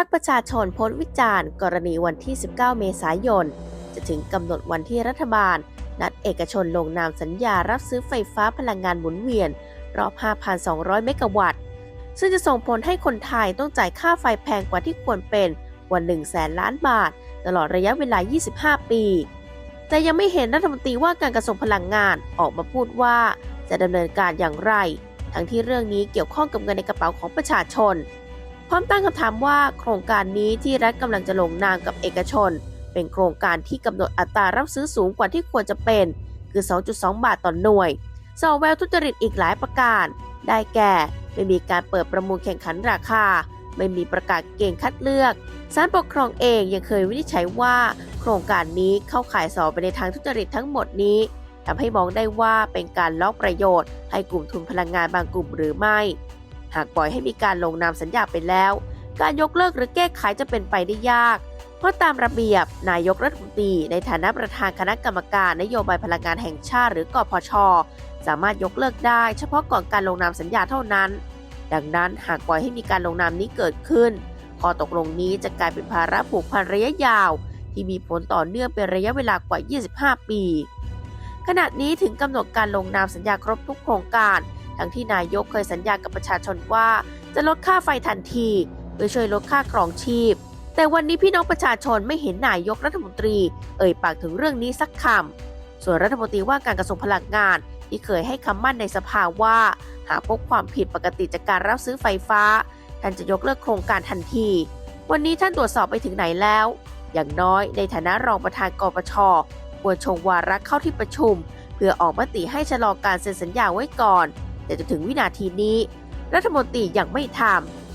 พักประชาชนโพสต์วิจารณ์ กรณีวันที่ 19 เมษายน จะถึงกำหนดวันที่รัฐบาล นัดเอกชนลงนามสัญญารับซื้อไฟฟ้าพลังงานหมุนเวียน รอบ 5,200 เมกะวัตต์ ซึ่งจะส่งผลให้คนไทยต้องจ่ายค่าไฟแพงกว่าที่ควรเป็นกว่า1แสนล้านบาท ตลอดระยะเวลา 25 ปี แต่ยังไม่เห็นรัฐมนตรีว่าการกระทรวงพลังงานออกมาพูดว่าจะดำเนินการอย่างไร ทั้งที่เรื่องนี้เกี่ยวข้องกับเงินในกระเป๋าของประชาชน พร้อมตั้งคำถามว่าโครงการนี้ที่รัฐกำลังจะลงนามกับเอกชน เป็นโครงการที่กำหนดอัตรารับซื้อสูงกว่าที่ควรจะเป็น คือ 2.2 บาทต่อนหน่วยสอแววทุจริตอีกหลายประการ ได้แก่ ไม่มีการเปิดประมูลแข่งขันราคา ไม่มีประกาศเกณฑ์คัดเลือกศาลปกครองเองยังเคยวินิจฉัยว่า โครงการนี้เข้าข่ายสอบไปในทางทุจริตทั้งหมดนี้ทำให้มองได้ว่าเป็นการล็อกประโยชน์ ให้กลุ่มทุนพลังงานบางกลุ่มหรือไม่ หากปล่อยให้มีการลงนามสัญญาไปแล้ว การยกเลิกหรือแก้ไขจะเป็นไปได้ยาก เพราะตามระเบียบ นายกรัฐมนตรีในฐานะประธานคณะกรรมการนโยบายพลังงานแห่งชาติหรือกพช สามารถยกเลิกได้ เฉพาะก่อนการลงนามสัญญาเท่านั้น ดังนั้นหากปล่อยให้มีการลงนามนี้เกิดขึ้นข้อตกลงนี้จะกลายเป็นภาระผูกพันระยะยาว ที่มีผลต่อเนื่องเป็นระยะเวลากว่า 25 ปี ขณะนี้ถึงกำหนดการลงนามสัญญาครบทุกโครงการ ทั้งที่นายกเคยสัญญากับประชาชนว่า จะลดค่าไฟทันทีเพื่อช่วยลดค่าครองชีพ แต่วันนี้พี่น้องประชาชนไม่เห็นนายกรัฐมนตรี เอ่ยปากถึงเรื่องนี้สักคำส่วนรัฐมนตรีว่าการกระทรวงพลังงานที่เคยให้คำมั่นในสภาว่า หากพบความผิดปกติจากการรับซื้อไฟฟ้า ท่านจะยกเลิกโครงการทันที วันนี้ท่านตรวจสอบไปถึงไหนแล้ว อย่างน้อยในฐานะรองประธานกปช ควรชงวาระเข้าที่ประชุม เพื่อออกมติให้ชะลอการเซ็นสัญญาไว้ก่อน แต่จนถึงวินาทีนี้ รัฐมนตรียังไม่ทำ